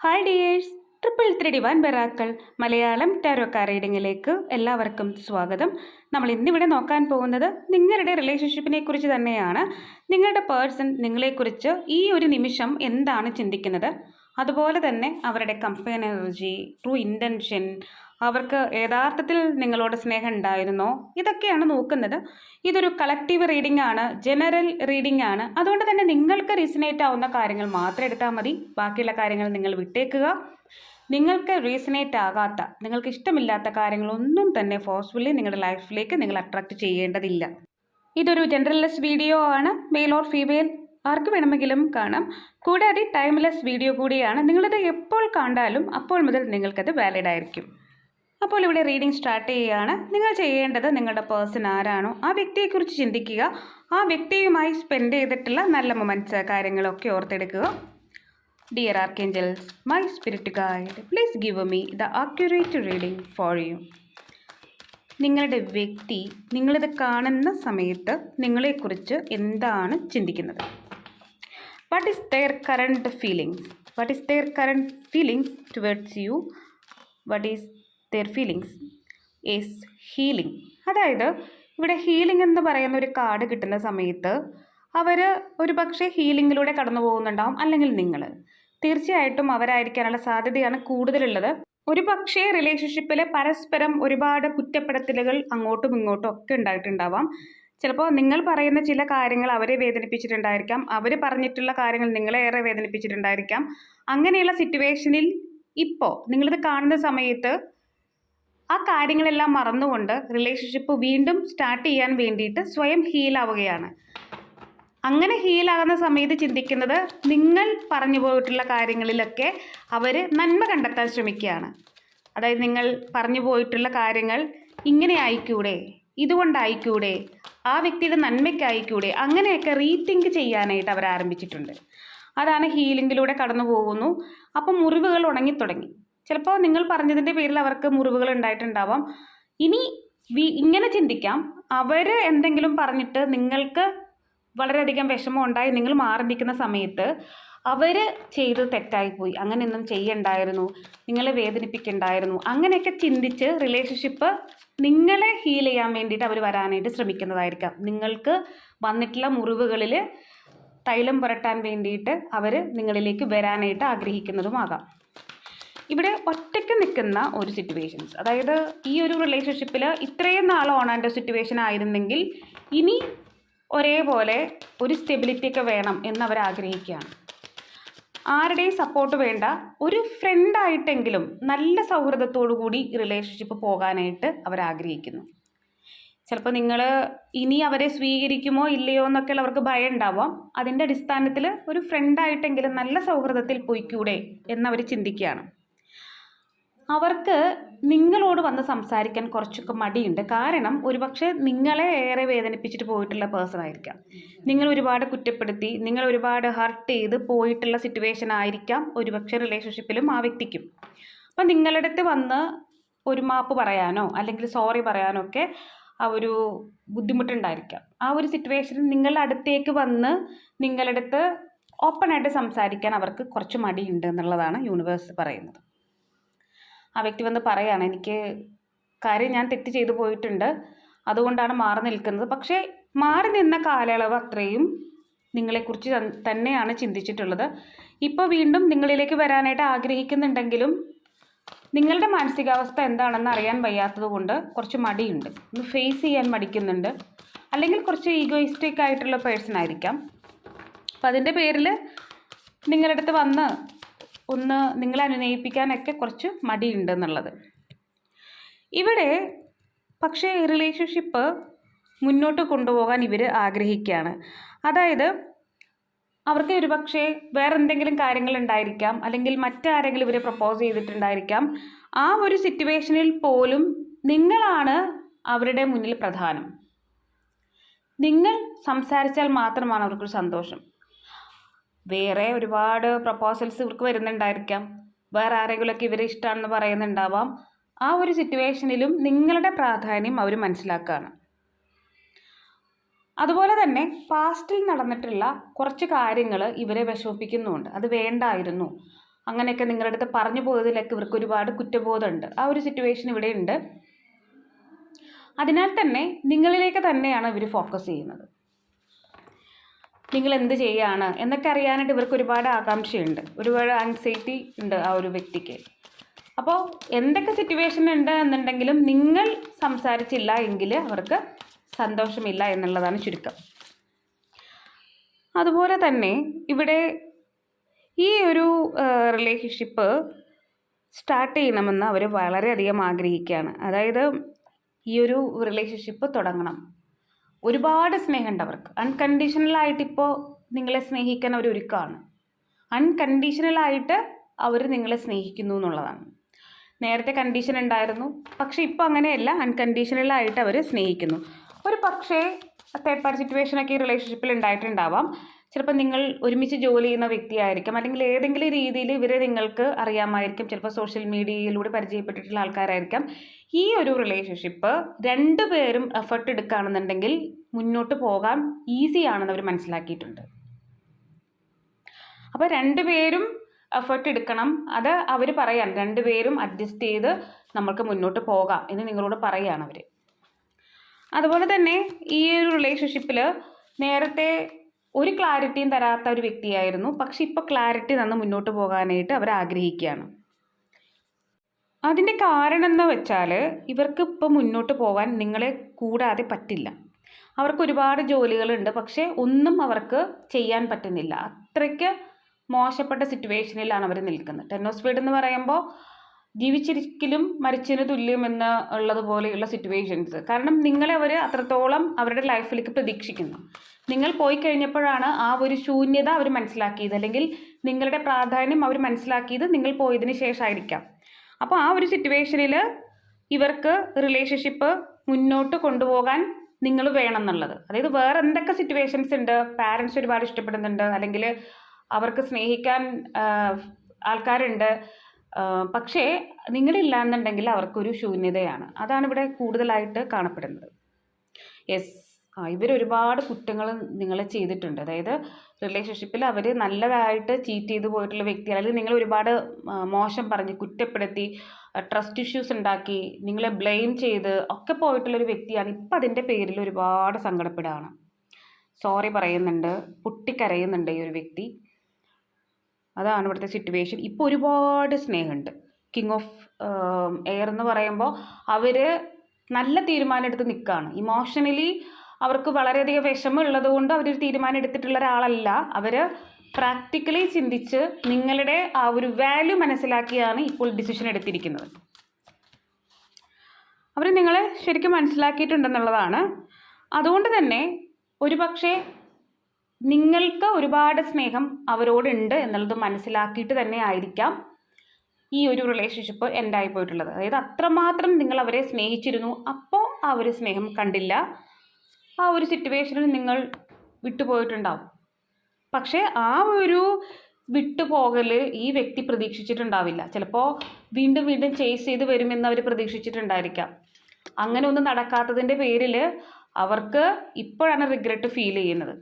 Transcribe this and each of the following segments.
Hi dears triple three divine ബെറാക്കൾ Malayalam tarot card റീഡിങ്ങിലേക്ക് എല്ലാവർക്കും സ്വാഗതം. നമ്മൾ ഇന്നിവിടെ നോക്കാൻ പോകുന്നത് നിങ്ങളുടെ റിലേഷൻഷിപ്പിനെ കുറിച്ച് തന്നെയാണ്. നിങ്ങളുടെ പേഴ്സൺ നിങ്ങളെക്കുറിച്ച് ഈ ഒരു നിമിഷം എന്താണ് ചിന്തിക്കുന്നത്? അതുപോലെ തന്നെ അവരുടെ കമ്പനി എനർജി ട്രൂ ഇന്റൻഷൻ അവർക്ക് യഥാർത്ഥത്തിൽ നിങ്ങളോട് സ്നേഹം ഉണ്ടായിരുന്നോ? ഇതൊക്കെയാണ് നോക്കുന്നത്. ഇതൊരു കളക്റ്റീവ് റീഡിംഗ് ആണ് ജനറൽ റീഡിംഗ് ആണ്. അതുകൊണ്ട് തന്നെ നിങ്ങൾക്ക് റീസണേറ്റ് ആവുന്ന കാര്യങ്ങൾ മാത്രം എടുത്താൽ മതി. ബാക്കിയുള്ള കാര്യങ്ങൾ നിങ്ങൾ വിട്ടേക്കുക. നിങ്ങൾക്ക് റീസണേറ്റ് ആകാത്ത നിങ്ങൾക്ക് ഇഷ്ടമില്ലാത്ത കാര്യങ്ങളൊന്നും തന്നെ ഫോഴ്സ്ഫുള്ളി നിങ്ങളുടെ ലൈഫിലേക്ക് നിങ്ങൾ അട്രാക്റ്റ് ചെയ്യേണ്ടതില്ല. ഇതൊരു ജനറൽലെസ് വീഡിയോ ആണ് മെയിൽ ഓർ ഫീമെയിൽ ആർക്ക് വേണമെങ്കിലും കാണാം. കൂടാതെ ടൈംലെസ് വീഡിയോ കൂടിയാണ്. നിങ്ങളിത് എപ്പോൾ കണ്ടാലും അപ്പോൾ മുതൽ നിങ്ങൾക്കത് വാലിഡ് ആയിരിക്കും. അപ്പോൾ ഇവിടെ റീഡിംഗ് സ്റ്റാർട്ട് ചെയ്യുകയാണ്. നിങ്ങൾ ചെയ്യേണ്ടത് നിങ്ങളുടെ പേഴ്സൺ ആരാണോ ആ വ്യക്തിയെക്കുറിച്ച് ചിന്തിക്കുക. ആ വ്യക്തിയുമായി സ്പെൻഡ് ചെയ്തിട്ടുള്ള നല്ല മൊമെന്റ്സ് കാര്യങ്ങളൊക്കെ ഓർത്തെടുക്കുക. Dear archangels my spirit guide please give me the accurate reading for you നിങ്ങളുടെ വ്യക്തി നിങ്ങളിത് കാണുന്ന സമയത്ത് നിങ്ങളെക്കുറിച്ച് എന്താണ് ചിന്തിക്കുന്നത്? What is their current feelings what is their current feelings towards you what is their feelings is healing അതായത് ഇവിടെ ഹീലിംഗ് എന്ന് പറയുന്ന ഒരു കാർഡ് കിട്ടുന്ന സമയത്ത് അവർ ഒരു പക്ഷേ ഹീലിങ്ങിലൂടെ കടന്നു പോകുന്നുണ്ടാവും അല്ലെങ്കിൽ നിങ്ങൾ. തീർച്ചയായിട്ടും അവരായിരിക്കാനുള്ള സാധ്യതയാണ് കൂടുതലുള്ളത്. ഒരു പക്ഷേ റിലേഷൻഷിപ്പിൽ പരസ്പരം ഒരുപാട് കുറ്റപ്പെടുത്തലുകൾ അങ്ങോട്ടും ഇങ്ങോട്ടും ഒക്കെ ഉണ്ടായിട്ടുണ്ടാവാം. ചിലപ്പോൾ നിങ്ങൾ പറയുന്ന ചില കാര്യങ്ങൾ അവരെ വേദനിപ്പിച്ചിട്ടുണ്ടായിരിക്കാം. അവർ പറഞ്ഞിട്ടുള്ള കാര്യങ്ങൾ നിങ്ങളെ ഏറെ വേദനിപ്പിച്ചിട്ടുണ്ടായിരിക്കാം. അങ്ങനെയുള്ള സിറ്റുവേഷനിൽ ഇപ്പോൾ നിങ്ങളിത് കാണുന്ന സമയത്ത് ആ കാര്യങ്ങളെല്ലാം മറന്നുകൊണ്ട് റിലേഷൻഷിപ്പ് വീണ്ടും സ്റ്റാർട്ട് ചെയ്യാൻ വേണ്ടിയിട്ട് സ്വയം ഹീലാവുകയാണ് അങ്ങനെ ഹീലാകുന്ന സമയത്ത് ചിന്തിക്കുന്നത് നിങ്ങൾ പറഞ്ഞു പോയിട്ടുള്ള കാര്യങ്ങളിലൊക്കെ അവർ നന്മ കണ്ടെത്താൻ ശ്രമിക്കുകയാണ്. അതായത് നിങ്ങൾ പറഞ്ഞു പോയിട്ടുള്ള കാര്യങ്ങൾ ഇങ്ങനെ ആയിക്കൂടെ ഇതുകൊണ്ടായിക്കൂടെ ആ വ്യക്തിയുടെ നന്മയ്ക്കായിക്കൂടെ അങ്ങനെയൊക്കെ റീതിങ്ക് ചെയ്യാനായിട്ട് അവർ ആരംഭിച്ചിട്ടുണ്ട്. അതാണ് ഹീലിങ്ങിലൂടെ കടന്നു പോകുന്നു അപ്പം മുറിവുകൾ ഉണങ്ങിത്തുടങ്ങി. ചിലപ്പോൾ നിങ്ങൾ പറഞ്ഞതിന്റെ പേരിൽ അവർക്ക് മുറിവുകൾ ഉണ്ടായിട്ടുണ്ടാവാം. ഇനി ഇങ്ങനെ ചിന്തിക്കാം. അവർ എന്തെങ്കിലും പറഞ്ഞിട്ട് നിങ്ങൾക്ക് വളരെയധികം വിഷമം ഉണ്ടായി നിങ്ങൾ മാറി നിൽക്കുന്ന സമയത്ത് അവർ ചെയ്ത് തെറ്റായിപ്പോയി അങ്ങനെയൊന്നും ചെയ്യണ്ടായിരുന്നു. നിങ്ങളെ വേദനിപ്പിക്കണ്ടായിരുന്നു. അങ്ങനെയൊക്കെ ചിന്തിച്ച് റിലേഷൻഷിപ്പ് നിങ്ങളെ ഹീൽ ചെയ്യാൻ വേണ്ടിയിട്ട് അവർ വരാനായിട്ട് ശ്രമിക്കുന്നതായിരിക്കാം. നിങ്ങൾക്ക് വന്നിട്ടുള്ള മുറിവുകളിൽ തൈലം പുരട്ടാൻ വേണ്ടിയിട്ട് അവർ നിങ്ങളിലേക്ക് വരാനായിട്ട് ആഗ്രഹിക്കുന്നതുമാകാം ഇവിടെ ഒറ്റയ്ക്ക് നിൽക്കുന്ന ഒരു സിറ്റുവേഷൻസ് അതായത് ഈ ഒരു റിലേഷൻഷിപ്പിൽ ഇത്രയും നാൾ ഓണാന്റെ സിറ്റുവേഷൻ ആയിരുന്നെങ്കിൽ ഇനി ഒരേപോലെ ഒരു സ്റ്റെബിലിറ്റി ഒക്കെ വേണം എന്ന് അവർ ആഗ്രഹിക്കുകയാണ്. ആരുടെയും സപ്പോർട്ട് വേണ്ട ഒരു ഫ്രണ്ടായിട്ടെങ്കിലും നല്ല സൗഹൃദത്തോടു കൂടി റിലേഷൻഷിപ്പ് പോകാനായിട്ട് അവർ ആഗ്രഹിക്കുന്നു. ചിലപ്പോൾ നിങ്ങൾ ഇനി അവരെ സ്വീകരിക്കുമോ ഇല്ലയോ എന്നൊക്കെ അവർക്ക് ഭയം ഉണ്ടാവാം. അതിന്റെ അടിസ്ഥാനത്തിൽ ഒരു ഫ്രണ്ടായിട്ടെങ്കിലും നല്ല സൗഹൃദത്തിൽ പോയിക്കൂടെ എന്നവർ ചിന്തിക്കുകയാണ്. അവർക്ക് നിങ്ങളോട് വന്ന് സംസാരിക്കാൻ കുറച്ചൊക്കെ മടിയുണ്ട്. കാരണം ഒരുപക്ഷെ നിങ്ങളെ ഏറെ വേദനിപ്പിച്ചിട്ട് പോയിട്ടുള്ള പേഴ്സൺ ആയിരിക്കാം. നിങ്ങൾ ഒരുപാട് കുറ്റപ്പെടുത്തി നിങ്ങൾ ഒരുപാട് ഹർട്ട് ചെയ്ത് പോയിട്ടുള്ള സിറ്റുവേഷൻ ആയിരിക്കാം ഒരുപക്ഷെ റിലേഷൻഷിപ്പിലും ആ വ്യക്തിക്കും. അപ്പം നിങ്ങളുടെ അടുത്ത് വന്ന് ഒരു മാപ്പ് പറയാനോ അല്ലെങ്കിൽ സോറി പറയാനോ ഒക്കെ ആ ഒരു ബുദ്ധിമുട്ടുണ്ടായിരിക്കാം. ആ ഒരു സിറ്റുവേഷനിൽ നിങ്ങളുടെ അടുത്തേക്ക് വന്ന് നിങ്ങളുടെ അടുത്ത് ഓപ്പണായിട്ട് സംസാരിക്കാൻ അവർക്ക് കുറച്ച് മടിയുണ്ട് എന്നുള്ളതാണ് യൂണിവേഴ്സ് പറയുന്നത്. ആ വ്യക്തി വന്ന് പറയുകയാണ് എനിക്ക് കാര്യം ഞാൻ തെറ്റ് ചെയ്തു പോയിട്ടുണ്ട്. അതുകൊണ്ടാണ് മാറി നിൽക്കുന്നത്. പക്ഷേ മാറി നിന്ന കാലയളവ് അത്രയും നിങ്ങളെക്കുറിച്ച് തന്നെയാണ് ചിന്തിച്ചിട്ടുള്ളത്. ഇപ്പോൾ വീണ്ടും നിങ്ങളിലേക്ക് വരാനായിട്ട് ആഗ്രഹിക്കുന്നുണ്ടെങ്കിലും നിങ്ങളുടെ മാനസികാവസ്ഥ എന്താണെന്ന് അറിയാൻ വയ്യാത്തത് കൊണ്ട് കുറച്ച് മടിയുണ്ട്. ഒന്ന് ഫേസ് ചെയ്യാൻ മടിക്കുന്നുണ്ട്. അല്ലെങ്കിൽ കുറച്ച് ഈഗോയിസ്റ്റിക് ആയിട്ടുള്ള പേഴ്സൺ ആയിരിക്കാം. അപ്പം അതിന്റെ പേരിൽ നിങ്ങളുടെ അടുത്ത് വന്ന് ഒന്ന് നിങ്ങളെ അനുനയിപ്പിക്കാനൊക്കെ കുറച്ച് മടിയുണ്ടെന്നുള്ളത്. ഇവിടെ പക്ഷേ റിലേഷൻഷിപ്പ് മുന്നോട്ട് കൊണ്ടുപോകാൻ ഇവർ ആഗ്രഹിക്കുകയാണ്. അതായത് അവർക്ക് ഒരു പക്ഷേ വേറെ എന്തെങ്കിലും കാര്യങ്ങൾ ഉണ്ടായിരിക്കാം അല്ലെങ്കിൽ മറ്റാരെങ്കിലും ഇവരെ പ്രപ്പോസ് ചെയ്തിട്ടുണ്ടായിരിക്കാം. ആ ഒരു സിറ്റുവേഷനിൽ പോലും നിങ്ങളാണ് അവരുടെ മുന്നിൽ പ്രധാനം. നിങ്ങൾ സംസാരിച്ചാൽ മാത്രമാണ് അവർക്കൊരു സന്തോഷം. വേറെ ഒരുപാട് പ്രപ്പോസൽസ് ഇവർക്ക് വരുന്നുണ്ടായിരിക്കാം. വേറെ ആരെങ്കിലുമൊക്കെ ഇവരെ ഇഷ്ടമാണെന്ന് പറയുന്നുണ്ടാവാം. ആ ഒരു സിറ്റുവേഷനിലും നിങ്ങളുടെ പ്രാധാന്യം അവർ മനസ്സിലാക്കുകയാണ് അതുപോലെ തന്നെ പാസ്റ്റിൽ നടന്നിട്ടുള്ള കുറച്ച് കാര്യങ്ങൾ ഇവരെ വിഷമിപ്പിക്കുന്നുമുണ്ട്. അത് വേണ്ടായിരുന്നു. അങ്ങനെയൊക്കെ നിങ്ങളുടെ അടുത്ത് പറഞ്ഞു പോയതിലൊക്കെ ഇവർക്ക് ഒരുപാട് കുറ്റബോധമുണ്ട്. ആ ഒരു സിറ്റുവേഷൻ ഇവിടെ ഉണ്ട് അതിനാൽ തന്നെ നിങ്ങളിലേക്ക് തന്നെയാണ് ഇവർ ഫോക്കസ് ചെയ്യുന്നത്. നിങ്ങൾ എന്ത് ചെയ്യാണ് എന്നൊക്കെ അറിയാനായിട്ട് ഇവർക്ക് ഒരുപാട് ആകാംക്ഷയുണ്ട്. ഒരുപാട് ആൻസൈറ്റി ഉണ്ട് ആ ഒരു വ്യക്തിക്ക്. അപ്പോൾ എന്തൊക്കെ സിറ്റുവേഷൻ ഉണ്ട് എന്നുണ്ടെങ്കിലും നിങ്ങൾ സംസാരിച്ചില്ല എങ്കിൽ അവർക്ക് സന്തോഷമില്ല എന്നുള്ളതാണ് ചുരുക്കം. അതുപോലെ തന്നെ ഇവിടെ ഈ ഒരു റിലേഷൻഷിപ്പ് സ്റ്റാർട്ട് ചെയ്യണമെന്ന് അവർ വളരെയധികം ആഗ്രഹിക്കുകയാണ്. അതായത് ഈ ഒരു റിലേഷൻഷിപ്പ് തുടങ്ങണം. ഒരുപാട് സ്നേഹമുണ്ട് അവർക്ക്. അൺകണ്ടീഷണലായിട്ട് ഇപ്പോൾ നിങ്ങളെ സ്നേഹിക്കാൻ അവർ ഒരുക്കമാണ് അൺകണ്ടീഷണലായിട്ട് അവർ നിങ്ങളെ സ്നേഹിക്കുന്നു എന്നുള്ളതാണ്. നേരത്തെ കണ്ടീഷൻ ഉണ്ടായിരുന്നു. പക്ഷേ ഇപ്പോൾ അങ്ങനെയല്ല. അൺകണ്ടീഷണലായിട്ട് അവർ സ്നേഹിക്കുന്നു. ഒരു പക്ഷേ തേർഡ് പാർട്ടി സിറ്റുവേഷനൊക്കെ ഈ റിലേഷൻഷിപ്പിൽ ഉണ്ടായിട്ടുണ്ടാവാം. ചിലപ്പോൾ നിങ്ങൾ ഒരുമിച്ച് ജോലി ചെയ്യുന്ന വ്യക്തിയായിരിക്കും. അല്ലെങ്കിൽ ഏതെങ്കിലും രീതിയിൽ ഇവരെ നിങ്ങൾക്ക് അറിയാമായിരിക്കും. ചിലപ്പോൾ സോഷ്യൽ മീഡിയയിലൂടെ പരിചയപ്പെട്ടിട്ടുള്ള ആൾക്കാരായിരിക്കാം. ഈ ഒരു റിലേഷൻഷിപ്പ് രണ്ടു പേരും എഫർട്ട് എടുക്കുകയാണെന്നുണ്ടെങ്കിൽ മുന്നോട്ട് പോകാൻ ഈസി ആണെന്ന് അവർ മനസ്സിലാക്കിയിട്ടുണ്ട്. അപ്പോൾ രണ്ടുപേരും എഫേർട്ട് എടുക്കണം. അത് അവർ പറയാൻ രണ്ടുപേരും അഡ്ജസ്റ്റ് ചെയ്ത് നമുക്ക് മുന്നോട്ട് പോകാം എന്ന് നിങ്ങളോട് പറയുകയാണ് അവർ അതുപോലെ തന്നെ ഈ ഒരു റിലേഷൻഷിപ്പിൽ നേരത്തെ ഒരു ക്ലാരിറ്റിയും തരാത്ത ഒരു വ്യക്തിയായിരുന്നു. പക്ഷെ ഇപ്പോൾ ക്ലാരിറ്റി തന്ന് മുന്നോട്ട് പോകാനായിട്ട് അവർ ആഗ്രഹിക്കുകയാണ്. അതിന്റെ കാരണം എന്ന് വെച്ചാൽ ഇവർക്ക് ഇപ്പോൾ മുന്നോട്ട് പോകാൻ നിങ്ങളെ കൂടാതെ പറ്റില്ല. അവർക്ക് ഒരുപാട് ജോലികളുണ്ട്. പക്ഷേ ഒന്നും അവർക്ക് ചെയ്യാൻ പറ്റുന്നില്ല. അത്രയ്ക്ക് മോശപ്പെട്ട സിറ്റുവേഷനിലാണ് അവർ നിൽക്കുന്നത്. ടെന്നോസ്ഫീഡ് എന്ന് പറയുമ്പോൾ ജീവിച്ചിരിക്കലും മരിച്ചതിന് തുല്യം എന്ന് ഉള്ളതുപോലെയുള്ള സിറ്റുവേഷൻസ്. കാരണം നിങ്ങളെ അവർ അത്രത്തോളം അവരുടെ ലൈഫിലേക്ക് പ്രതീക്ഷിക്കുന്നു. നിങ്ങൾ പോയി കഴിഞ്ഞപ്പോഴാണ് ആ ഒരു ശൂന്യത അവർ മനസ്സിലാക്കിയത്. അല്ലെങ്കിൽ നിങ്ങളുടെ പ്രാധാന്യം അവർ മനസ്സിലാക്കിയത് നിങ്ങൾ പോയതിന് ശേഷമായിരിക്കാം. അപ്പോൾ ആ ഒരു സിറ്റുവേഷനിൽ ഇവർക്ക് റിലേഷൻഷിപ്പ് മുന്നോട്ട് കൊണ്ടുപോകാൻ നിങ്ങൾ വേണം എന്നുള്ളത്. അതായത് വേറെ എന്തൊക്കെ സിറ്റുവേഷൻസ് ഉണ്ട്? പാരൻസ് ഒരുപാട് ഇഷ്ടപ്പെടുന്നുണ്ട്. അല്ലെങ്കിൽ അവർക്ക് സ്നേഹിക്കാൻ ആൾക്കാരുണ്ട്. പക്ഷേ നിങ്ങളില്ല എന്നുണ്ടെങ്കിൽ അവർക്കൊരു ശൂന്യതയാണ്. അതാണ് ഇവിടെ കൂടുതലായിട്ട് കാണപ്പെടുന്നത്. യെസ് ഒരുപാട് കുറ്റങ്ങൾ നിങ്ങളെ ചെയ്തിട്ടുണ്ട്. അതായത് റിലേഷൻഷിപ്പിൽ അവർ നല്ലതായിട്ട് ചീറ്റ് ചെയ്ത് പോയിട്ടുള്ള വ്യക്തി അല്ലെങ്കിൽ നിങ്ങൾ ഒരുപാട് മോശം പറഞ്ഞ് കുറ്റപ്പെടുത്തി ട്രസ്റ്റ് ഇഷ്യൂസ് ഉണ്ടാക്കി നിങ്ങളെ ബ്ലെയിം ചെയ്ത് ഒക്കെ പോയിട്ടുള്ള ഒരു വ്യക്തിയാണ്. ഇപ്പം അതിന്റെ പേരിൽ ഒരുപാട് സങ്കടപ്പെടുകയാണ്. സോറി പറയുന്നുണ്ട് പൊട്ടിക്കരയുന്നുണ്ട് ഈ ഒരു വ്യക്തി. അതാണ് ഇവിടുത്തെ സിറ്റുവേഷൻ ഇപ്പോൾ ഒരുപാട് സ്നേഹമുണ്ട്. കിങ് ഓഫ് എയർ എന്ന് പറയുമ്പോൾ അവർ നല്ല തീരുമാനം എടുത്ത് നിൽക്കുകയാണ് ഇമോഷണലി അവർക്ക് വളരെയധികം വിഷമം ഉള്ളതുകൊണ്ട് അവരൊരു തീരുമാനം എടുത്തിട്ടുള്ള ഒരാളല്ല. അവർ പ്രാക്ടിക്കലി ചിന്തിച്ച് നിങ്ങളുടെ ആ ഒരു വാല്യൂ മനസ്സിലാക്കിയാണ് ഇപ്പോൾ ഡിസിഷൻ എടുത്തിരിക്കുന്നത്. അവർ നിങ്ങളെ ശരിക്കും മനസ്സിലാക്കിയിട്ടുണ്ടെന്നുള്ളതാണ്. അതുകൊണ്ട് തന്നെ ഒരുപക്ഷെ നിങ്ങൾക്ക് ഒരുപാട് സ്നേഹം അവരോടുണ്ട് എന്നുള്ളത് മനസ്സിലാക്കിയിട്ട് തന്നെ ആയിരിക്കാം ഈ ഒരു റിലേഷൻഷിപ്പ് എൻഡായി പോയിട്ടുള്ളത്. അതായത് അത്രമാത്രം നിങ്ങൾ അവരെ സ്നേഹിച്ചിരുന്നു. അപ്പോൾ ആ ഒരു സ്നേഹം കണ്ടില്ല. ആ ഒരു സിറ്റുവേഷനിൽ നിങ്ങൾ വിട്ടുപോയിട്ടുണ്ടാവും. പക്ഷേ ആ ഒരു വിട്ടുപോകൽ ഈ വ്യക്തി പ്രതീക്ഷിച്ചിട്ടുണ്ടാവില്ല. ചിലപ്പോൾ വീണ്ടും വീണ്ടും ചേസ് ചെയ്ത് വരുമെന്ന് അവർ പ്രതീക്ഷിച്ചിട്ടുണ്ടായിരിക്കാം. അങ്ങനെ ഒന്നും നടക്കാത്തതിന്റെ പേരിൽ അവർക്ക് ഇപ്പോഴാണ് റിഗ്രറ്റ് ഫീൽ ചെയ്യുന്നത്.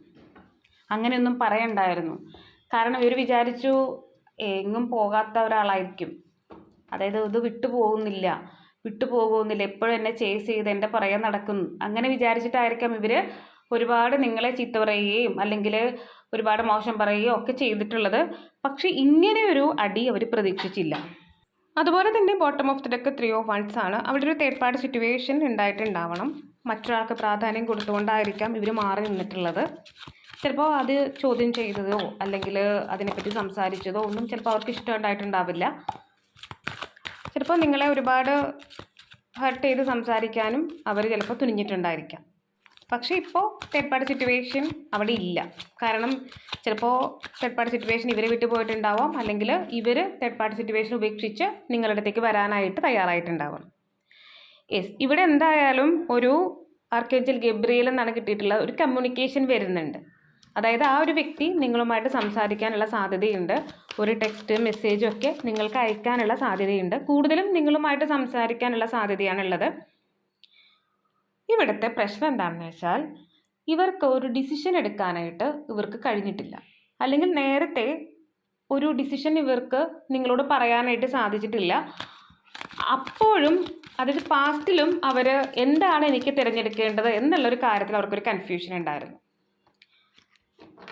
അങ്ങനെയൊന്നും പറയണ്ടായിരുന്നു. കാരണം ഇവർ വിചാരിച്ചു എങ്ങും പോകാത്ത ഒരാളായിരിക്കും. അതായത് ഇത് വിട്ടു പോകുന്നില്ല വിട്ടു പോകുന്നില്ല എപ്പോഴും എന്നെ ചേസ് ചെയ്ത് എന്റെ പുറകെ നടക്കുന്നു. അങ്ങനെ വിചാരിച്ചിട്ടായിരിക്കാം ഇവർ ഒരുപാട് നിങ്ങളെ ചീത്ത പറയുകയും അല്ലെങ്കിൽ ഒരുപാട് മോശം പറയുകയും ഒക്കെ ചെയ്തിട്ടുള്ളത്. പക്ഷേ ഇങ്ങനെ ഒരു അടി അവർ പ്രതീക്ഷിച്ചില്ല. അതുപോലെ തന്നെ bottom of the deck three of wands ആണ്. അവിടെ ഒരു തേർഡ് പാർട്ടി സിറ്റുവേഷൻ ഉണ്ടായിട്ടുണ്ടാവണം. മറ്റൊരാൾക്ക് പ്രാധാന്യം കൊടുത്തുകൊണ്ടായിരിക്കാം ഇവർ മാറി നിന്നിട്ടുള്ളത്. ചിലപ്പോൾ അത് ചോദ്യം ചെയ്തതോ അല്ലെങ്കിൽ അതിനെപ്പറ്റി സംസാരിച്ചതോ ഒന്നും ചിലപ്പോൾ അവർക്ക് ഇഷ്ടമുണ്ടായിട്ടുണ്ടാവില്ല ചിലപ്പോൾ നിങ്ങളെ ഒരുപാട് ഹർട്ട് ചെയ്ത് സംസാരിക്കാനും അവർ ചിലപ്പോൾ തുനിഞ്ഞിട്ടുണ്ടായിരിക്കാം. പക്ഷേ ഇപ്പോൾ തേർഡ് പാർട്ടി സിറ്റുവേഷൻ അവിടെ ഇല്ല. കാരണം ചിലപ്പോൾ തേർഡ് പാർട്ടി സിറ്റുവേഷൻ ഇവരെ വിട്ടു പോയിട്ടുണ്ടാവാം. അല്ലെങ്കിൽ ഇവർ തേർഡ് പാർട്ടി സിറ്റുവേഷൻ ഉപേക്ഷിച്ച് നിങ്ങളുടെ അടുത്തേക്ക് വരാനായിട്ട് തയ്യാറായിട്ടുണ്ടാവാം. യെസ് ഇവിടെ എന്തായാലും ഒരു ആർക്കേഞ്ചൽ ഗബ്രിയൽ എന്നാണ് കിട്ടിയിട്ടുള്ള ഒരു കമ്മ്യൂണിക്കേഷൻ വരുന്നുണ്ട്. അതായത് ആ ഒരു വ്യക്തി നിങ്ങളുമായിട്ട് സംസാരിക്കാനുള്ള സാധ്യതയുണ്ട്. ഒരു ടെക്സ്റ്റ് മെസ്സേജും ഒക്കെ നിങ്ങൾക്ക് അയക്കാനുള്ള സാധ്യതയുണ്ട്. കൂടുതലും നിങ്ങളുമായിട്ട് സംസാരിക്കാനുള്ള സാധ്യതയാണുള്ളത്. ഇവിടുത്തെ പ്രശ്നം എന്താണെന്ന് വെച്ചാൽ ഇവർക്ക് ഒരു ഡിസിഷൻ എടുക്കാനായിട്ട് ഇവർക്ക് കഴിഞ്ഞിട്ടില്ല. അല്ലെങ്കിൽ നേരത്തെ ഒരു ഡിസിഷൻ ഇവർക്ക് നിങ്ങളോട് പറയാനായിട്ട് സാധിച്ചിട്ടില്ല. അപ്പോഴും അതായത് പാസ്റ്റിലും അവർ എന്താണ് എനിക്ക് തിരഞ്ഞെടുക്കേണ്ടത് എന്നുള്ളൊരു കാര്യത്തിൽ അവർക്കൊരു കൺഫ്യൂഷൻ ഉണ്ടായിരുന്നു.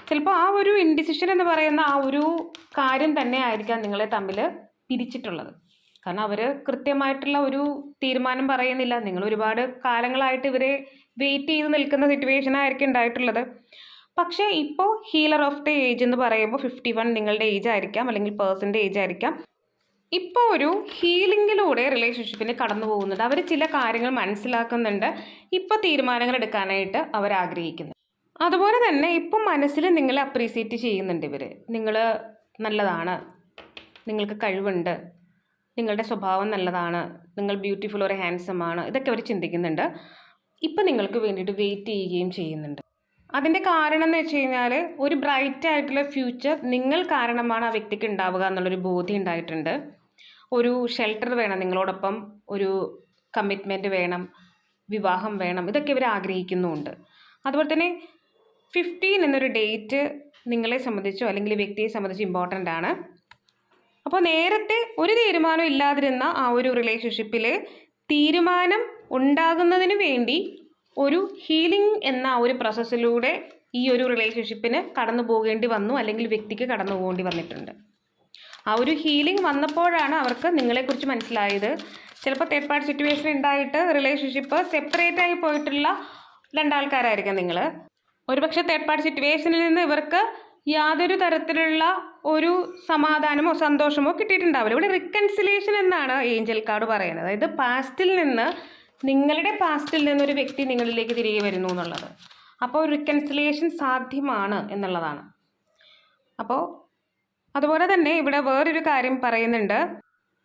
ചിലപ്പോൾ ആ ഒരു ഇൻഡിസിഷൻ എന്ന് പറയുന്ന ആ ഒരു കാര്യം തന്നെ ആയിരിക്കാം നിങ്ങളെ തമ്മിൽ പിരിച്ചിട്ടുള്ളത്. കാരണം അവർ കൃത്യമായിട്ടുള്ള ഒരു തീരുമാനം പറയുന്നില്ല. നിങ്ങൾ ഒരുപാട് കാലങ്ങളായിട്ട് ഇവരെ വെയിറ്റ് ചെയ്ത് നിൽക്കുന്ന സിറ്റുവേഷൻ ആയിരിക്കും ഉണ്ടായിട്ടുള്ളത്. പക്ഷേ ഇപ്പോൾ ഹീലർ ഓഫ് ദ ഏജ് എന്ന് പറയുമ്പോൾ ഫിഫ്റ്റി വൺ നിങ്ങളുടെ ഏജ് ആയിരിക്കാം അല്ലെങ്കിൽ പേഴ്സന്റെ ഏജ് ആയിരിക്കാം. ഇപ്പോൾ ഒരു ഹീലിങ്ങിലൂടെ റിലേഷൻഷിപ്പിന് കടന്നു പോകുന്നുണ്ട് അവർ ചില കാര്യങ്ങൾ മനസ്സിലാക്കുന്നുണ്ട്. ഇപ്പോൾ തീരുമാനങ്ങൾ എടുക്കാനായിട്ട് അവർ ആഗ്രഹിക്കുന്നു അതുപോലെ തന്നെ ഇപ്പം മനസ്സിൽ നിങ്ങളെ അപ്രീസിയേറ്റ് ചെയ്യുന്നുണ്ട് ഇവർ നിങ്ങൾ നല്ലതാണ്. നിങ്ങൾക്ക് കഴിവുണ്ട്. നിങ്ങളുടെ സ്വഭാവം നല്ലതാണ്. നിങ്ങൾ ബ്യൂട്ടിഫുൾ ഒരു ഹാൻസം ആണ്. ഇതൊക്കെ അവർ ചിന്തിക്കുന്നുണ്ട്. ഇപ്പം നിങ്ങൾക്ക് വേണ്ടിയിട്ട് വെയിറ്റ് ചെയ്യുകയും ചെയ്യുന്നുണ്ട്. അതിന്റെ കാരണം എന്ന് വെച്ച് കഴിഞ്ഞാൽ ഒരു ബ്രൈറ്റ് ആയിട്ടുള്ള ഫ്യൂച്ചർ നിങ്ങൾ കാരണമാണ് ആ വ്യക്തിക്ക് ഉണ്ടാവുക എന്നുള്ളൊരു ബോധ്യം ഉണ്ടായിട്ടുണ്ട്. ഒരു ഷെൽട്ടർ വേണം നിങ്ങളോടൊപ്പം ഒരു കമ്മിറ്റ്മെന്റ് വേണം വിവാഹം വേണം ഇതൊക്കെ ഇവർ ആഗ്രഹിക്കുന്നുമുണ്ട്. അതുപോലെ തന്നെ ഫിഫ്റ്റീൻ എന്നൊരു ഡേറ്റ് നിങ്ങളെ സംബന്ധിച്ചോ അല്ലെങ്കിൽ വ്യക്തിയെ സംബന്ധിച്ച് ഇമ്പോർട്ടന്റ് ആണ്. അപ്പോൾ നേരത്തെ ഒരു തീരുമാനം ഇല്ലാതിരുന്ന ആ ഒരു റിലേഷൻഷിപ്പിൽ തീരുമാനം ഉണ്ടാകുന്നതിന് വേണ്ടി ഒരു ഹീലിംഗ് എന്ന ഒരു പ്രോസസ്സിലൂടെ ഈ ഒരു റിലേഷൻഷിപ്പിന് കടന്നു പോകേണ്ടി വന്നു അല്ലെങ്കിൽ വ്യക്തിക്ക് കടന്നു പോകേണ്ടി വന്നിട്ടുണ്ട്. ആ ഒരു ഹീലിംഗ് വന്നപ്പോഴാണ് അവർക്ക് നിങ്ങളെക്കുറിച്ച് മനസ്സിലായത്. ചിലപ്പോൾ തേർഡ് പാർട്ടി സിറ്റുവേഷൻ ഉണ്ടായിട്ട് റിലേഷൻഷിപ്പ് സെപ്പറേറ്റ് ആയി പോയിട്ടുള്ള രണ്ടാൾക്കാരായിരിക്കാം നിങ്ങൾ ഒരുപക്ഷെ തേർഡ് പാർട്ടി സിറ്റുവേഷനിൽ നിന്ന് ഇവർക്ക് യാതൊരു തരത്തിലുള്ള ഒരു സമാധാനമോ സന്തോഷമോ കിട്ടിയിട്ടുണ്ടാവില്ല. ഇവിടെ റിക്കൺസിലേഷൻ എന്നാണ് ഏഞ്ചൽ കാർഡ് പറയുന്നത്. അതായത് പാസ്റ്റിൽ നിന്ന് നിങ്ങളുടെ പാസ്റ്റിൽ നിന്നൊരു വ്യക്തി നിങ്ങളിലേക്ക് തിരികെ വരുന്നു എന്നുള്ളത്. അപ്പോൾ റിക്കൺസിലേഷൻ സാധ്യമാണ് എന്നുള്ളതാണ്. അപ്പോൾ അതുപോലെ തന്നെ ഇവിടെ വേറൊരു കാര്യം പറയുന്നുണ്ട്.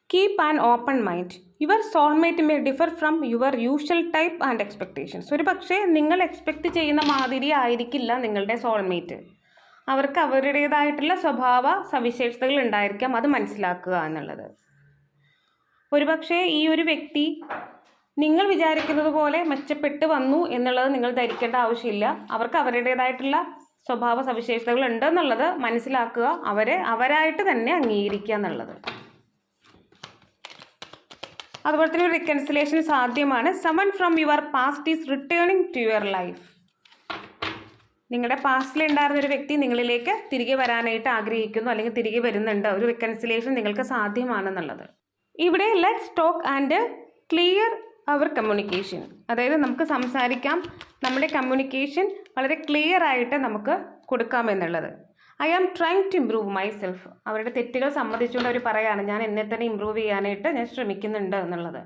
Keep an open mind your soulmate may differ from your usual type and expectations ഒരു പക്ഷേ നിങ്ങൾ എക്സ്പെക്റ്റ് ചെയ്യുന്ന മാതിരി ആയിരിക്കില്ല നിങ്ങളുടെ സോൾമേറ്റ് അവർക്ക് അവരുടേതായിട്ടുള്ള സ്വഭാവ സവിശേഷതകൾ ഉണ്ടായിരിക്കാം അത് മനസ്സിലാക്കുക എന്നുള്ളത്. ഒരുപക്ഷെ ഈ ഒരു വ്യക്തി നിങ്ങൾ വിചാരിക്കുന്നത് പോലെ മെച്ചപ്പെട്ട് വന്നു എന്നുള്ളത് നിങ്ങൾ ധരിക്കേണ്ട ആവശ്യമില്ല. അവർക്ക് അവരുടേതായിട്ടുള്ള സ്വഭാവ സവിശേഷതകൾ ഉണ്ടെന്നുള്ളത് മനസ്സിലാക്കുക. അവരെ അവരായിട്ട് തന്നെ അംഗീകരിക്കുക എന്നുള്ളത്. അതുപോലെ തന്നെ ഒരു റിക്കൺസിലേഷൻ സാധ്യമാണ്. Someone from your past is returning to your life നിങ്ങളുടെ പാസ്റ്റിൽ ഉണ്ടായിരുന്ന ഒരു വ്യക്തി നിങ്ങളിലേക്ക് തിരികെ വരാനായിട്ട് ആഗ്രഹിക്കുന്നു അല്ലെങ്കിൽ തിരികെ വരുന്നുണ്ട്. ഒരു റിക്കൺസിലേഷൻ നിങ്ങൾക്ക് സാധ്യമാണെന്നുള്ളത്. ഇവിടെ let's talk and clear our communication അതായത് നമുക്ക് സംസാരിക്കാം. നമ്മുടെ കമ്മ്യൂണിക്കേഷൻ വളരെ ക്ലിയർ ആയിട്ട് നമുക്ക് കൊടുക്കാമെന്നുള്ളത് I am trying to improve myself അവരുടെ തെറ്റുകൾ സമ്മതിച്ചുകൊണ്ട് അവർ പറയുകയാണ് ഞാൻ എന്നെ തന്നെ ഇമ്പ്രൂവ് ചെയ്യാനായിട്ട് ഞാൻ ശ്രമിക്കുന്നുണ്ട് എന്നുള്ളത്.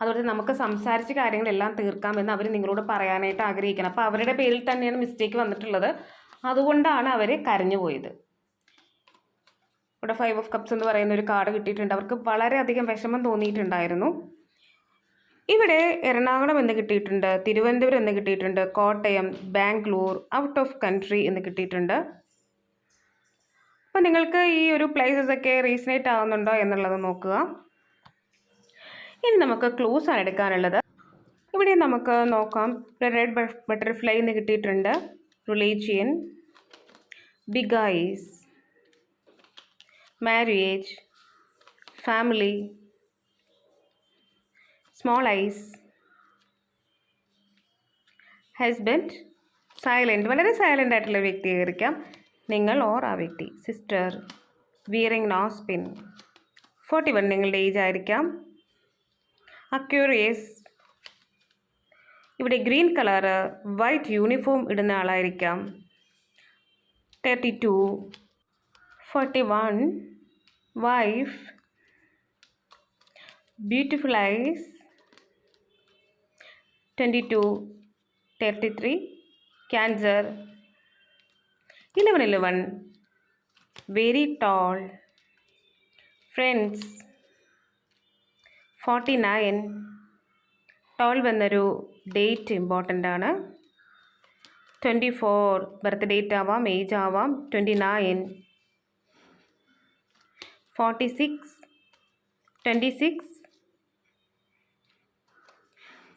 അതുപോലെ നമുക്ക് സംസാരിച്ച് കാര്യങ്ങളെല്ലാം തീർക്കാമെന്ന് അവർ നിങ്ങളോട് പറയാനായിട്ട് ആഗ്രഹിക്കണം. അപ്പോൾ അവരുടെ പേരിൽ തന്നെയാണ് മിസ്റ്റേക്ക് വന്നിട്ടുള്ളത്. അതുകൊണ്ടാണ് അവർ കരഞ്ഞു പോയത്. ഇവിടെ ഫൈവ് ഓഫ് കപ്സ് എന്ന് പറയുന്ന ഒരു കാർഡ് കിട്ടിയിട്ടുണ്ട്. അവർക്ക് വളരെയധികം വിഷമം തോന്നിയിട്ടുണ്ടായിരുന്നു. ഇവിടെ എറണാകുളം എന്ന് കിട്ടിയിട്ടുണ്ട് തിരുവനന്തപുരം എന്ന് കിട്ടിയിട്ടുണ്ട് Kottayam Bangalore out of country എന്ന് കിട്ടിയിട്ടുണ്ട്. അപ്പോൾ നിങ്ങൾക്ക് ഈ ഒരു പ്ലേസസ് ഒക്കെ റീസണേറ്റ് ആവുന്നുണ്ടോ എന്നുള്ളത് നോക്കുക. ഇനി നമുക്ക് ക്ലൂസ് ആണ് എടുക്കാനുള്ളത്. ഇവിടെ നമുക്ക് നോക്കാം. റെഡ് ബട്ടർഫ്ലൈ എന്ന് കിട്ടിയിട്ടുണ്ട്. Religion big eyes marriage family small eyes husband silent വളരെ സൈലന്റ് ആയിട്ടുള്ള വ്യക്തീകരിക്കാം നിങ്ങൾ ഓർ ആ വ്യക്തി. Sister wearing nose pin forty one നിങ്ങളുടെ ഏജ് ആയിരിക്കാം. അക്യൂറിയസ് ഇവിടെ ഗ്രീൻ കളറ് വൈറ്റ് യൂണിഫോം ഇടുന്ന ആളായിരിക്കാം. Thirty two forty one wife beautiful eyes twenty two thirty three Cancer eleven eleven very tall friends forty nine twelve എന്നൊരു date important ആണ്. Twenty four birth date ആവാം age ആവാം. Twenty nine forty six twenty six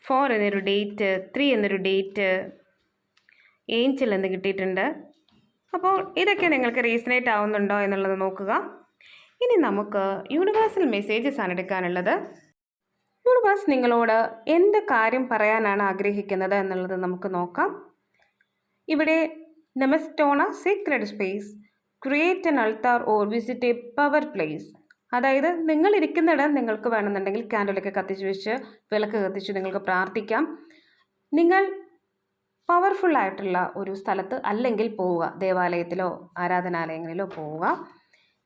four എന്നൊരു date three എന്നൊരു date angel എന്ന് കിട്ടിയിട്ടുണ്ട്. അപ്പോൾ ഇതൊക്കെ നിങ്ങൾക്ക് റീസണേറ്റ് ആവുന്നുണ്ടോ എന്നുള്ളത് നോക്കുക. ഇനി നമുക്ക് യൂണിവേഴ്സൽ മെസ്സേജസ് ആണ് എടുക്കാനുള്ളത്. യൂണിവേഴ്സ് നിങ്ങളോട് എന്ത് കാര്യം പറയാനാണ് ആഗ്രഹിക്കുന്നത് എന്നുള്ളത് നമുക്ക് നോക്കാം. ഇവിടെ നെമസ്റ്റോണ secret space create an altar or visit a power place അതായത് നിങ്ങൾ ഇരിക്കുന്നിടം നിങ്ങൾക്ക് വേണമെന്നുണ്ടെങ്കിൽ ക്യാൻഡലൊക്കെ കത്തിച്ച് വെച്ച് വിളക്ക് കത്തിച്ച് നിങ്ങൾക്ക് പ്രാർത്ഥിക്കാം. നിങ്ങൾ പവർഫുൾ ആയിട്ടുള്ള ഒരു സ്ഥലത്ത് അല്ലെങ്കിൽ പോവുക ദേവാലയത്തിലോ ആരാധനാലയങ്ങളിലോ പോവുക.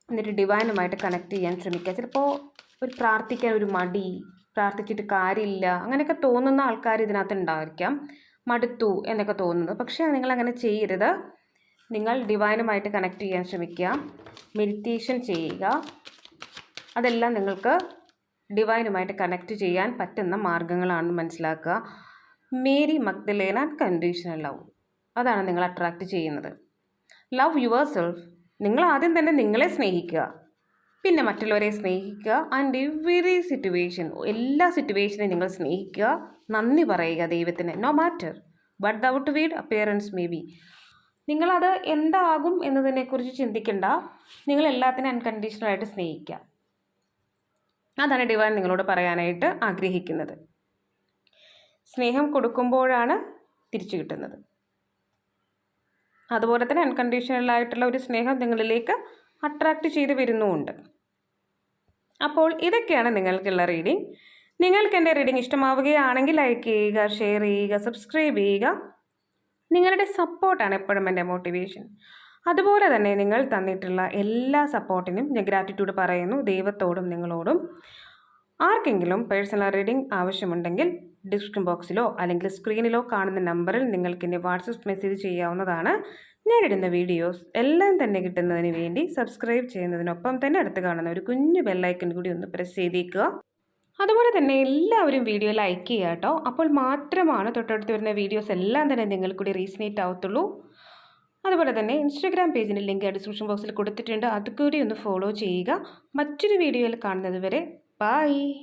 എന്നിട്ട് ഡിവൈനുമായിട്ട് കണക്ട് ചെയ്യാൻ ശ്രമിക്കുക. ചിലപ്പോൾ ഒരു പ്രാർത്ഥിക്കാൻ ഒരു മടി പ്രാർത്ഥിച്ചിട്ട് കാര്യമില്ല അങ്ങനെയൊക്കെ തോന്നുന്ന ആൾക്കാർ ഇതിനകത്ത് ഉണ്ടായിരിക്കാം. മടുത്തു എന്നൊക്കെ തോന്നുന്നത്. പക്ഷേ നിങ്ങൾ അങ്ങനെ ചെയ്യരുത്. നിങ്ങൾ ഡിവൈനുമായിട്ട് കണക്ട് ചെയ്യാൻ ശ്രമിക്കുക. മെഡിറ്റേഷൻ ചെയ്യുക. അതെല്ലാം നിങ്ങൾക്ക് ഡിവൈനുമായിട്ട് കണക്ട് ചെയ്യാൻ പറ്റുന്ന മാർഗങ്ങളാണെന്ന് മനസ്സിലാക്കുക. മേരി മഗ്ദലേന കണ്ടീഷണൽ ലവ് അതാണ് നിങ്ങൾ അട്രാക്റ്റ് ചെയ്യുന്നത്. ലവ് യുവർ സെൽഫ് നിങ്ങൾ ആദ്യം തന്നെ നിങ്ങളെ സ്നേഹിക്കുക. പിന്നെ മറ്റുള്ളവരെ സ്നേഹിക്കുക. ആൻഡ് എവറി സിറ്റുവേഷൻ എല്ലാ സിറ്റുവേഷനെയും നിങ്ങൾ സ്നേഹിക്കുക. നന്ദി പറയുക ദൈവത്തിന് no matter but doubt weed appearance may be നിങ്ങളത് എന്താകും എന്നതിനെക്കുറിച്ച് ചിന്തിക്കേണ്ട. നിങ്ങൾ എല്ലാത്തിനും അൺകണ്ടീഷണലായിട്ട് സ്നേഹിക്കുക. അതാണ് ഡിവൈൻ നിങ്ങളോട് പറയാനായിട്ട് ആഗ്രഹിക്കുന്നത്. സ്നേഹം കൊടുക്കുമ്പോഴാണ് തിരിച്ചു കിട്ടുന്നത്. അതുപോലെ തന്നെ അൺകണ്ടീഷണൽ ആയിട്ടുള്ള ഒരു സ്നേഹം നിങ്ങളിലേക്ക് അട്രാക്റ്റ് ചെയ്ത് വരുന്നുമുണ്ട്. അപ്പോൾ ഇതൊക്കെയാണ് നിങ്ങൾക്കുള്ള റീഡിംഗ് നിങ്ങൾക്ക് എന്റെ റീഡിംഗ് ഇഷ്ടമാവുകയാണെങ്കിൽ ലൈക്ക് ചെയ്യുക ഷെയർ ചെയ്യുക സബ്സ്ക്രൈബ് ചെയ്യുക. നിങ്ങളുടെ സപ്പോർട്ടാണ് എപ്പോഴും എന്റെ മോട്ടിവേഷൻ അതുപോലെ തന്നെ നിങ്ങൾ തന്നിട്ടുള്ള എല്ലാ സപ്പോർട്ടിനും ഞാൻ ഗ്രാറ്റിറ്റ്യൂഡ് പറയുന്നു ദൈവത്തോടും നിങ്ങളോടും. ആർക്കെങ്കിലും പേഴ്സണൽ റീഡിംഗ് ആവശ്യമുണ്ടെങ്കിൽ ഡിസ്ക്രിപ്ഷൻ ബോക്സിലോ അല്ലെങ്കിൽ സ്ക്രീനിലോ കാണുന്ന നമ്പറിൽ നിങ്ങൾക്ക് എന്നെ വാട്സപ്പ് മെസ്സേജ് ചെയ്യാവുന്നതാണ്. ഞാനിടുന്ന വീഡിയോസ് എല്ലാം തന്നെ കിട്ടുന്നതിന് വേണ്ടി സബ്സ്ക്രൈബ് ചെയ്യുന്നതിനൊപ്പം തന്നെ അടുത്ത് കാണുന്ന ഒരു കുഞ്ഞു ബെല്ലൈക്കൺ കൂടി ഒന്ന് പ്രസ് ചെയ്തേക്കുക. അതുപോലെ തന്നെ എല്ലാവരും വീഡിയോ ലൈക്ക് ചെയ്യുക കേട്ടോ അപ്പോൾ മാത്രമാണ് തൊട്ടടുത്ത് വരുന്ന വീഡിയോസ് എല്ലാം തന്നെ നിങ്ങൾ കൂടി റീസണേറ്റ് ആവത്തുള്ളൂ. അതുപോലെ തന്നെ ഇൻസ്റ്റാഗ്രാം പേജിന്റെ ലിങ്ക് ഡിസ്ക്രിപ്ഷൻ ബോക്സിൽ കൊടുത്തിട്ടുണ്ട്. അതുകൂടി ഒന്ന് ഫോളോ ചെയ്യുക. മറ്റൊരു വീഡിയോയിൽ കാണുന്നത് വരെ ബൈ